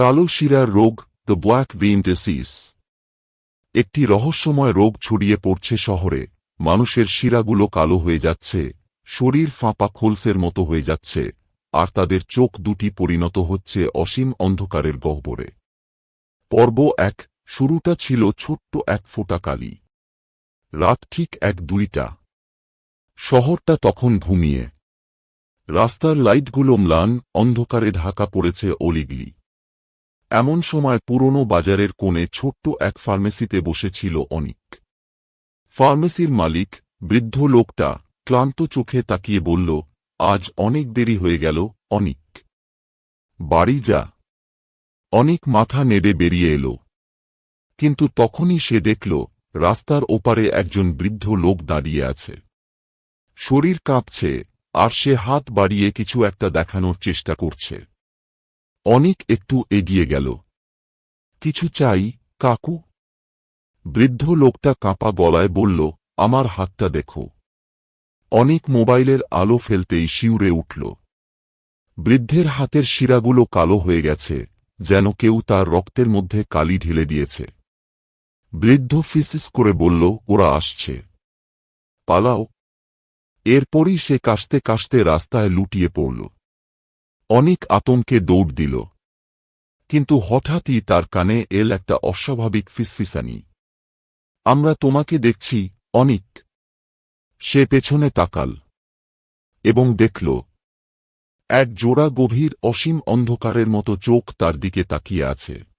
কালো শিরার রোগ দ্য ব্ল্যাক বেইন ডিসিজ একটি রহস্যময় রোগ ছড়িয়ে পড়ছে শহরে। মানুষের শিরাগুলো কালো হয়ে যাচ্ছে, শরীর ফাঁপা খোলসের মতো হয়ে যাচ্ছে, আর তাদের চোখ দুটি পরিণত হচ্ছে অসীম অন্ধকারের গহ্বরে। পর্ব এক, শুরুটা ছিল ছোট্ট এক ফোঁটা কালি। রাত ঠিক এক দুইটা। শহরটা তখন ঘুমিয়ে। রাস্তার লাইটগুলো ম্লান, অন্ধকারে ঢাকা পড়েছে অলিগলি। এমন সময় পুরনো বাজারের কোণে ছোট্ট এক ফার্মেসিতে বসেছিল অনিক। ফার্মেসির মালিক, বৃদ্ধ লোকটা, ক্লান্ত চোখে তাকিয়ে বলল, আজ অনেক দেরি হয়ে গেল, অনিক। বাড়ি যা অনেক মাথা নেড়ে বেরিয়ে এলো। কিন্তু তখনই সে দেখল, রাস্তার ওপারে একজন বৃদ্ধ লোক দাঁড়িয়ে আছে। শরীর কাঁপছে, আর সে হাত বাড়িয়ে কিছু একটা দেখানোর চেষ্টা করছে। অনেক একটু এগিয়ে গেল। কিছু চাই, কাকু? বৃদ্ধ লোকটা কাঁপা গলায় বলল, আমার হাতটা দেখো। অনেক মোবাইলের আলো ফেলতেই শিউরে উঠল। বৃদ্ধের হাতের শিরাগুলো কালো হয়ে গেছে, যেন কেউ তার রক্তের মধ্যে কালি ঢেলে দিয়েছে। বৃদ্ধ ফিসিস করে বলল, ওরা আসছে। পালাও। এরপরই সে কাশতে কাশতে রাস্তায় লুটিয়ে পড়ল। অনেক আতঙ্কে দৌড় দিল। কিন্তু হঠাৎই তার কানে এল একটা অস্বাভাবিক ফিসফিসানি। আমরা তোমাকে দেখছি, অনিক। সে পেছনে তাকাল এবং দেখল, এক জোড়া গভীর অসীম অন্ধকারের মতো চোখ তার দিকে তাকিয়ে আছে।